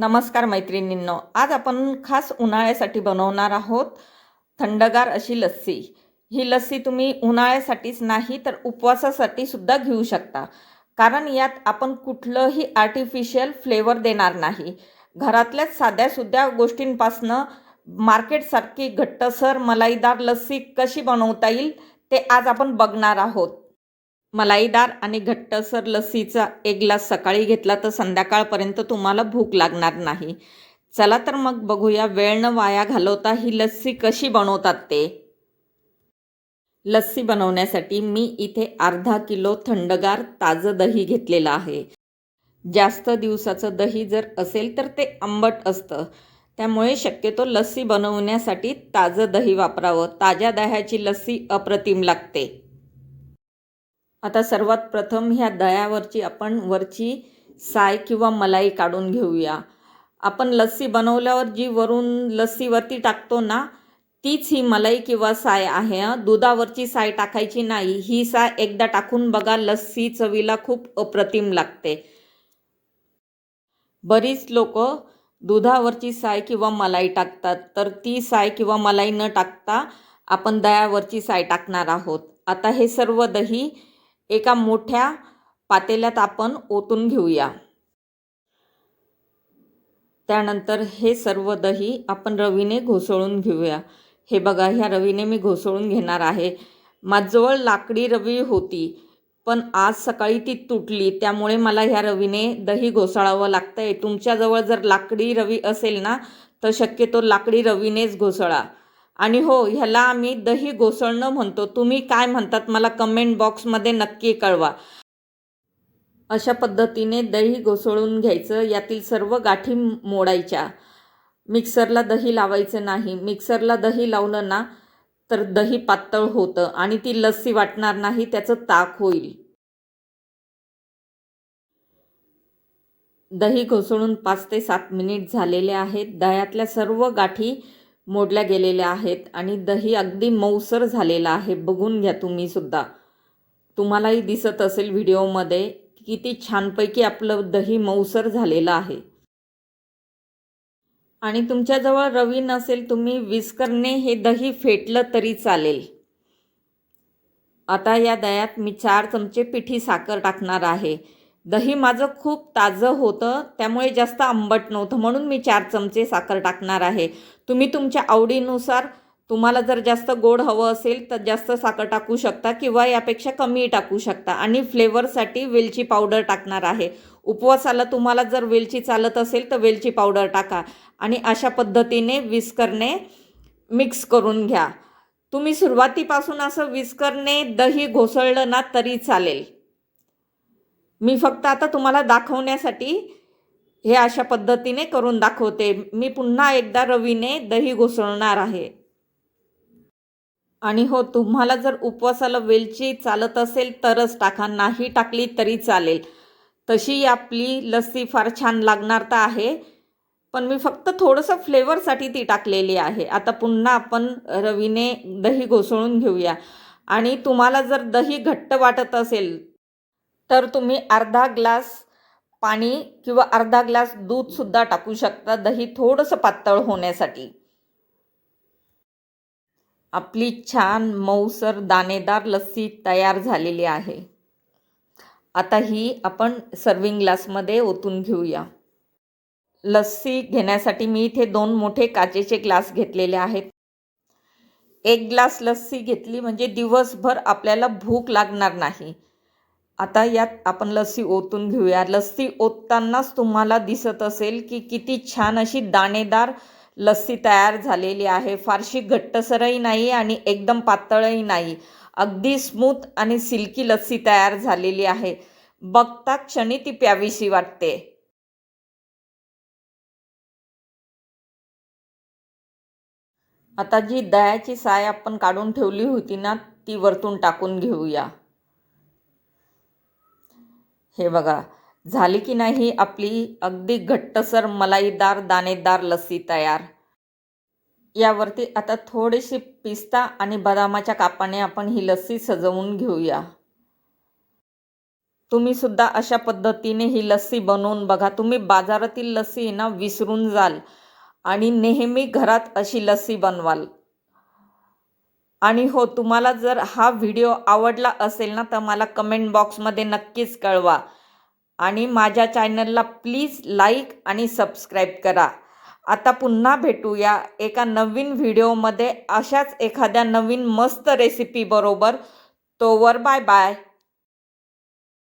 नमस्कार मैत्रिणींनो आज आपण खास उन्हाळ्यासाठी बनवणार आहोत थंडगार अशी लस्सी. ही लस्सी तुम्ही उन्हाळ्यासाठीच नाही तर उपवासासाठी सुद्धा घेऊ शकता. कारण यात आपण कुठलंही आर्टिफिशियल फ्लेवर देणार नाही. घरातल्याच साध्यासुद्धा गोष्टींपासनं मार्केटसारखी घट्टसर मलाईदार लस्सी कशी बनवता येईल ते आज आपण बघणार आहोत. मलाईदार आणि घट्टसर लस्सीचा एक ग्लास सकाळी घेतला तर संध्याकाळपर्यंत तुम्हाला भूक लागणार नाही. चला तर मग बघूया वेळ न वाया घालवता ही लस्सी कशी बनवतात ते. लस्सी बनवण्यासाठी मी इथे अर्धा किलो थंडगार ताजं दही घेतलेलं आहे. जास्त दिवसाचं दही जर असेल तर ते आंबट असतं. त्यामुळे शक्यतो लस्सी बनवण्यासाठी ताजं दही वापरावं. ताज्या दह्याची लस्सी अप्रतिम लागते. आता सर्वात प्रथम ह्या दह्यावरची आपण वरची साय किंवा मलाई काढून घेऊया. आपण लस्सी बनवल्यावर जी वरून लस्सीवरती टाकतो ना तीच ही मलाई किंवा साय आहे. दुधावरची साय टाकायची नाही. ही साय एकदा टाकून बघा लस्सी चवीला खूप अप्रतिम लागते. बरीच लोक दुधावरची साय किंवा मलाई टाकतात. तर ती साय किंवा मलाई न टाकता आपण दह्यावरची साय टाकणार आहोत. आता हे सर्व दही एका मोठ्या पातेल्यात आपण ओतून घेऊया. त्यानंतर हे सर्व दही आपण रवीने घोसळून घेऊया. हे बघा ह्या रवीने मी घोसळून घेणार आहे. माझजवळ लाकडी रवी होती पण आज सकाळी ती तुटली त्यामुळे मला ह्या रवीने दही घोसाळावं लागतं आहे तुमच्याजवळ जर लाकडी रवी असेल ना तर शक्यतो लाकडी रवीनेच घोसळा. आणि हो ह्याला आम्ही दही घोसळणं म्हणतो. तुम्ही काय म्हणतात मला कमेंट बॉक्समध्ये नक्की कळवा. अशा पद्धतीने दही घोसळून घ्यायचं. यातील सर्व गाठी मोडायच्या. मिक्सरला दही लावायचं नाही. मिक्सरला दही लावलं ना तर दही पातळ होतं आणि ती लस्सी वाटणार नाही त्याचं ताक होईल. दही घोसळून पाच ते सात मिनिट झालेले आहेत. दह्यातल्या सर्व गाठी मोडल्या गेलेल्या आहेत आणि दही अगदी मऊसर झालेलं आहे. बघून घ्या तुम्ही सुद्धा. तुम्हालाही दिसत असेल व्हिडिओमध्ये किती छानपैकी आपलं दही मऊसर झालेलं आहे. आणि तुमच्याजवळ रवी नसेल तुम्ही विस्करने हे दही फेटलं तरी चालेल. आता या दह्यात मी चार चमचे पिठी साखर टाकणार आहे. दही माझं खूप ताजं होतं त्यामुळे जास्त आंबट नव्हतं. म्हणून मी चार चमचे साखर टाकणार आहे. तुम्ही तुमच्या आवडीनुसार तुम्हाला जर जास्त गोड हवं असेल तर जास्त साखर टाकू शकता किंवा यापेक्षा कमी टाकू शकता. आणि फ्लेवरसाठी वेलची पावडर टाकणार आहे. उपवासाला तुम्हाला जर वेलची चालत असेल तर वेलची पावडर टाका. आणि अशा पद्धतीने विस्करने मिक्स करून घ्या. तुम्ही सुरुवातीपासून असं विस्करने दही घोसळलं ना तरी चालेल. मी फक्त आता तुम्हाला दाखवण्यासाठी हे अशा पद्धतीने करून दाखवते. मी पुन्हा एकदा रवीने दही घोसळणार आहे. आणि हो तुम्हाला जर उपवासाला वेलची चालत असेल तरच टाका नाही टाकली तरी चालेल. तशी आपली लस्सी फार छान लागणार तर आहे पण मी फक्त थोडंसं फ्लेवरसाठी ती टाकलेली आहे. आता पुन्हा आपण रवीने दही घोसळून घेऊया. आणि तुम्हाला जर दही घट्ट वाटत असेल तर तुम्ही अर्धा ग्लास पाणी किंवा अर्धा ग्लास दूधसुद्धा टाकू शकता. दही थोडंसं पातळ होण्यासाठी. आपली छान मऊसर दाणेदार लस्सी तयार झालेली आहे. आता ही आपण सर्विंग ग्लासमध्ये ओतून घेऊया. लस्सी घेण्यासाठी मी इथे दोन मोठे काचेचे ग्लास घेतलेले आहेत. एक ग्लास लस्सी घेतली म्हणजे दिवसभर आपल्याला भूक लागणार नाही. आता यात आपण लस्सी ओतून घेऊया. लस्सी ओततानाच तुम्हाला दिसत असेल की किती छान अशी दाणेदार लस्सी तयार झालेली आहे. फारशी घट्टसरही नाही आणि एकदम पातळही नाही. अगदी स्मूथ आणि सिल्की लस्सी तयार झालेली आहे. बघता क्षणी ती प्यावीशी वाटते. आता जी दह्याची साय आपण काढून ठेवली होती ना ती वरतून टाकून घेऊया. हे बघा झाली की नाही आपली अगदी घट्टसर मलाईदार दाणेदार लस्सी तयार. यावरती आता थोडीशी पिस्ता आणि बदामाच्या कापाने आपण ही लस्सी सजवून घेऊया. तुम्ही सुद्धा अशा पद्धतीने ही लस्सी बनवून बघा. तुम्ही बाजारातील लस्सी ना विसरून जाल आणि नेहमी घरात अशी लस्सी बनवाल. आणि हो तुम्हाला जर हा व्हिडिओ आवडला असेल ना तर मला कमेंट बॉक्समध्ये नक्कीच कळवा. आणि माझ्या चॅनलला प्लीज लाईक आणि सबस्क्राईब करा. आता पुन्हा भेटूया एका नवीन व्हिडिओमध्ये अशाच एखाद्या नवीन मस्त रेसिपी बरोबर. तोवर बाय बाय